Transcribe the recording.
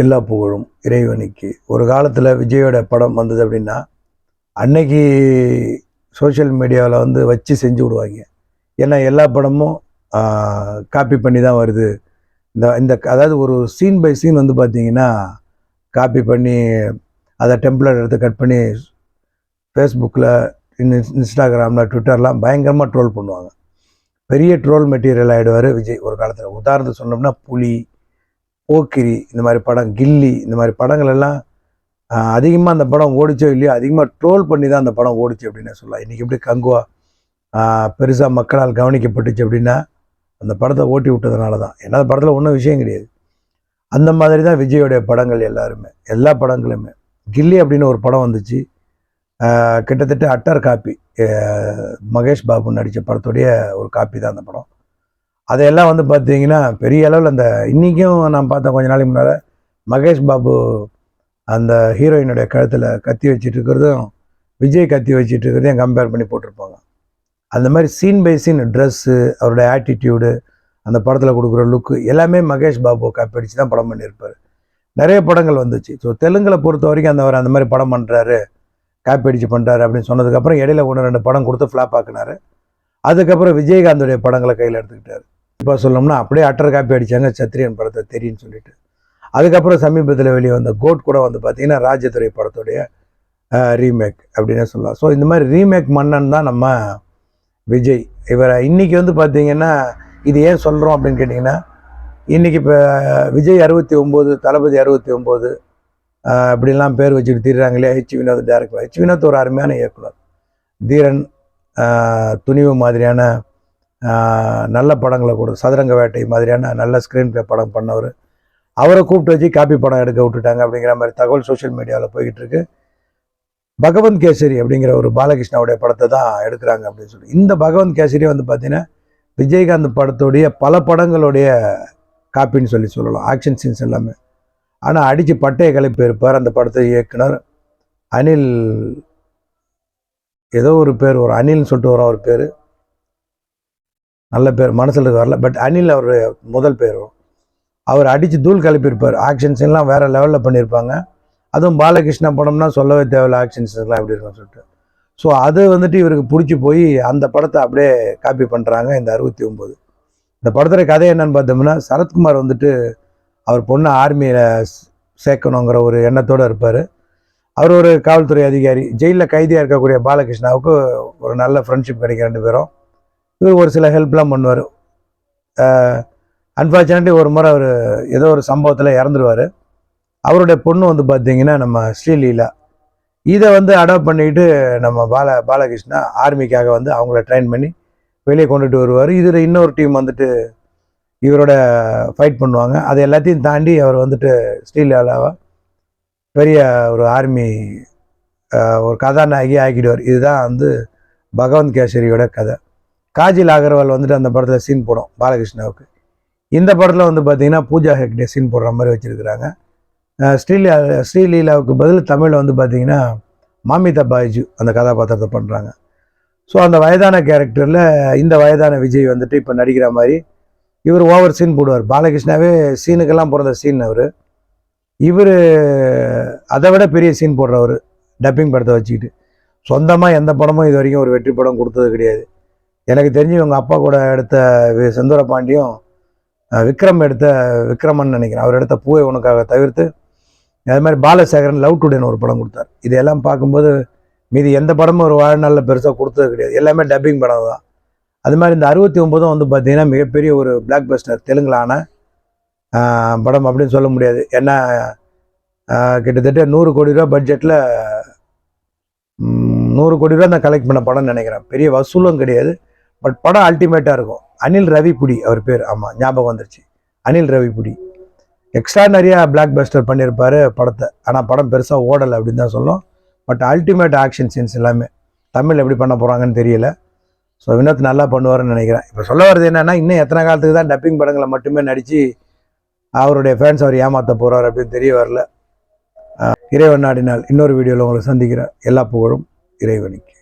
எல்லா புகழும் இறைவனுக்கு. ஒரு காலத்தில் விஜயோட படம் வந்தது அப்படின்னா அன்னைக்கு சோஷியல் மீடியாவில் வந்து வச்சு செஞ்சு விடுவாங்க. ஏன்னா எல்லா படமும் காப்பி பண்ணி தான் வருது. இந்த இந்த அதாவது ஒரு சீன் பை சீன் வந்து பார்த்தீங்கன்னா காப்பி பண்ணி அதை டெம்ப்ளேட் எடுத்து கட் பண்ணி ஃபேஸ்புக்கில் இன்ஸ்டாகிராமில் ட்விட்டர்லாம் பயங்கரமாக ட்ரோல் பண்ணுவாங்க. பெரிய ட்ரோல் மெட்டீரியல் ஆகிடுவார் விஜய் ஒரு காலத்தில். உதாரணத்துக்கு சொன்னோம்னா புலி போக்கிரி இந்த மாதிரி படம் கில்லி இந்த மாதிரி படங்கள் எல்லாம் அதிகமாக அந்த படம் ஓடிச்சோ இல்லையோ அதிகமாக ட்ரோல் பண்ணி தான் அந்த படம் ஓடிச்சு அப்படின்னு சொல்லலாம். இன்றைக்கி எப்படி கங்குவா பெருசாக மக்களால் கவனிக்கப்பட்டுச்சு அப்படின்னா அந்த படத்தை ஓட்டி விட்டதுனால தான். ஏன்னா அந்த படத்தில் ஒன்றும் விஷயம் கிடையாது. அந்த மாதிரி தான் விஜயோடைய படங்கள் எல்லாருமே எல்லா படங்களுமே. கில்லி அப்படின்னு ஒரு படம் வந்துச்சு. கிட்டத்தட்ட அட்டர் காப்பி மகேஷ் பாபு நடித்த படத்துடைய ஒரு காப்பி தான் அந்த படம். அதையெல்லாம் வந்து பார்த்தீங்கன்னா பெரிய அளவில் அந்த இன்றைக்கும் நான் பார்த்தேன் கொஞ்ச நாளைக்கு முன்னால் மகேஷ் பாபு அந்த ஹீரோயினுடைய கழுத்தில் கத்தி வச்சுட்டு இருக்கிறதும் விஜய் கத்தி வச்சுட்டு இருக்கிறதையும் கம்பேர் பண்ணி போட்டிருப்பாங்க. அந்த மாதிரி சீன் பை சீன் ட்ரெஸ்ஸு அவருடைய ஆட்டிடியூடு அந்த படத்தில் கொடுக்குற லுக்கு எல்லாமே மகேஷ் பாபு காப்பி தான் படம் பண்ணியிருப்பார். நிறைய படங்கள் வந்துச்சு. ஸோ தெலுங்கில் பொறுத்த வரைக்கும் அந்த அவர் அந்த மாதிரி படம் பண்ணுறாரு காப்பி அடிச்சு பண்ணுறாரு அப்படின்னு சொன்னதுக்கப்புறம் இடையில ஒன்று ரெண்டு படம் கொடுத்து ஃப்ளாப் ஆக்குனாரு. அதுக்கப்புறம் விஜயகாந்தோடைய படங்களை கையில் எடுத்துக்கிட்டார். இப்போ சொல்லணும்னா அப்படியே அட்டர் காப்பி அடித்தாங்க சத்ரியன் படத்தை தெரியும்னு சொல்லிட்டு. அதுக்கப்புறம் சமீபத்தில் வெளியே வந்த கோட் கூட வந்து பார்த்தீங்கன்னா ராஜதுரை படத்துடைய ரீமேக் அப்படின்னே சொல்லலாம். ஸோ இந்த மாதிரி ரீமேக் மன்னன் தான் நம்ம விஜய். இவரை இன்றைக்கி வந்து பார்த்தீங்கன்னா இது ஏன் சொல்கிறோம் அப்படின்னு கேட்டிங்கன்னா இன்றைக்கி இப்போ விஜய் அறுபத்தி ஒம்பது தளபதி அறுபத்தி ஒம்பது அப்படிலாம் பேர் வச்சுட்டு தீர்றாங்களே H Vinoth director H Vinoth ஒரு அருமையான இயக்குனர். தீரன் துணிவு மாதிரியான நல்ல படங்களை கொடு. சதுரங்க வேட்டை மாதிரியான நல்ல ஸ்க்ரீன் ப்ளே படம் பண்ணவர். அவரை கூப்பிட்டு வச்சு காப்பி படம் எடுக்க விட்டுட்டாங்க அப்படிங்கிற மாதிரி தகவல் சோஷியல் மீடியாவில் போய்கிட்டு இருக்கு. பகவந்த் கேசரி அப்படிங்கிற ஒரு பாலகிருஷ்ணாவுடைய படத்தை தான் எடுக்கிறாங்க அப்படின்னு சொல்லி. இந்த பகவந்த் கேசரி வந்து பார்த்தீங்கன்னா விஜயகாந்த் படத்துடைய பல படங்களுடைய காப்பின்னு சொல்லி சொல்லலாம். ஆக்ஷன் சீன்ஸ் எல்லாமே. ஆனால் அடித்து பட்டையை கிளப்பி இருப்பார். அந்த படத்தை இயக்குனர் அனில் ஏதோ ஒரு பேர் ஒரு அனில்னு சொல்லிட்டு வரும் ஒரு பேர். நல்ல பேர் மனசில் வரல. பட் அனில் அவர் முதல் பேர் அவர் அடித்து தூள் கிளப்பியிருப்பார் ஆக்ஷன்ஸ் எல்லாம் வேறு லெவலில் பண்ணியிருப்பாங்க. அதுவும் பாலகிருஷ்ணா படம்னா சொல்லவே தேவையில்ல. ஆக்ஷன்ஸ்லாம் எப்படி இருக்கும்னு சொல்லிட்டு. ஸோ அது வந்துட்டு இவருக்கு பிடிச்சி போய் அந்த படத்தை அப்படியே காப்பி பண்ணுறாங்க இந்த அறுபத்தி ஒம்பது இந்த படத்துல கதை என்னன்னு பார்த்தோம்னா சரத்குமார் வந்துட்டு அவர் பொண்ணை ஆர்மியில் சேர்க்கணுங்கிற ஒரு எண்ணத்தோடு இருப்பார். அவர் ஒரு காவல்துறை அதிகாரி. ஜெயிலில் கைதியாக இருக்கக்கூடிய பாலகிருஷ்ணாவுக்கு ஒரு நல்ல ஃப்ரெண்ட்ஷிப் கிடைக்கும் ரெண்டு பேரும். இவர் ஒரு சில ஹெல்ப்லாம் பண்ணுவார். அன்ஃபார்ச்சுனேட்லி ஒரு முறை அவர் ஏதோ ஒரு சம்பவத்தில் இறந்துருவார். அவருடைய பொண்ணு வந்து பார்த்தீங்கன்னா நம்ம ஸ்ரீலீலா இதை வந்து அடாப்ட் பண்ணிட்டு நம்ம பால பாலகிருஷ்ணா ஆர்மிக்காக வந்து அவங்கள ட்ரெயின் பண்ணி வெளியே கொண்டுட்டு வருவார். இதில் இன்னொரு டீம் வந்துட்டு இவரோட ஃபைட் பண்ணுவாங்க. அது எல்லாத்தையும் தாண்டி அவர் வந்துட்டு ஸ்ரீலீலாவை பெரிய ஒரு ஆர்மி ஒரு கதாநாயகி ஆக்கிடுவார். இதுதான் வந்து பகவந்த் கேசரியோட கதை. காஜில் அகர்வால் வந்துட்டு அந்த படத்தில் சீன் போடும் பாலகிருஷ்ணாவுக்கு. இந்த படத்தில் வந்து பார்த்தீங்கன்னா பூஜா ஹெக்டே சீன் போடுற மாதிரி வச்சுருக்கிறாங்க. ஸ்ரீலீலா ஸ்ரீலீலாவுக்கு பதில் தமிழில் வந்து பார்த்திங்கன்னா மாமிதா பாய்ஜு அந்த கதாபாத்திரத்தை பண்ணுறாங்க ஸோ அந்த வயதான கேரக்டரில் இந்த வயதான விஜய் வந்துட்டு இப்போ நடிக்கிற மாதிரி இவர் ஓவர் சீன் போடுவார். பாலகிருஷ்ணாவே சீனுக்கெல்லாம் பிறந்த சீன் அவர். இவர் அதை விட பெரிய சீன் போடுறவர் டப்பிங் படத்தை வச்சுக்கிட்டு. சொந்தமாக எந்த படமும் இது வரைக்கும் ஒரு வெற்றி படம் கொடுத்தது கிடையாது. எனக்கு தெரிஞ்சு இவங்க அப்பா கூட எடுத்த வி- செந்தூர பாண்டியும் விக்ரம் எடுத்த விக்ரமன் நினைக்கிறேன். அவர் எடுத்த பூவை உனக்காக தவிர்த்து அது மாதிரி பாலசேகரன் லவ் டுடேன்னு ஒரு படம் கொடுத்தார். இதெல்லாம் பார்க்கும்போது மீதி எந்த படமும் ஒரு வாழ்நாளில் பெருசாக கொடுத்தது கிடையாது. எல்லாமே டப்பிங் படம் தான். அது மாதிரி இந்த அறுபத்தி ஒம்போதும் வந்து பார்த்தீங்கன்னா மிகப்பெரிய ஒரு பிளாக் பஸ்டர் தெலுங்குலான படம் அப்படின்னு சொல்ல முடியாது. ஏன்னா கிட்டத்தட்ட நூறு கோடி ரூபா பட்ஜெட்டில் நூறு கோடி ரூபா நான் கலெக்ட் பண்ண படம்னு நினைக்கிறேன். பெரிய வசூலும் கிடையாது. பட் படம் அல்டிமேட்டாக இருக்கும். அனில் ரவிபுடி அவர் பேர். ஆமாம் ஞாபகம் வந்துருச்சு. அனில் ரவிபுடி. எக்ஸ்ட்ரா நிறையா பிளாக் பஸ்டர் பண்ணியிருப்பார் படத்தை. ஆனால் படம் பெருசாக ஓடலை அப்படின்னு தான் சொல்லும் பட் அல்டிமேட் ஆக்ஷன் சீன்ஸ் எல்லாமே. தமிழ் எப்படி பண்ண போகிறாங்கன்னு தெரியல. ஸோ வினோத் நல்லா பண்ணுவாருன்னு நினைக்கிறேன். இப்போ சொல்ல வர்றது என்னென்னா இன்னும் எத்தனை காலத்துக்கு தான் டப்பிங் படங்களை மட்டுமே நடித்து அவருடைய ஃபேன்ஸ் அவர் ஏமாற்ற போகிறார் அப்படின்னு தெரிய வரல. இறைவன் நாடினால் இன்னொரு வீடியோவில் உங்களை சந்திக்கிறேன். எல்லா புகழும் இறைவனுக்கு.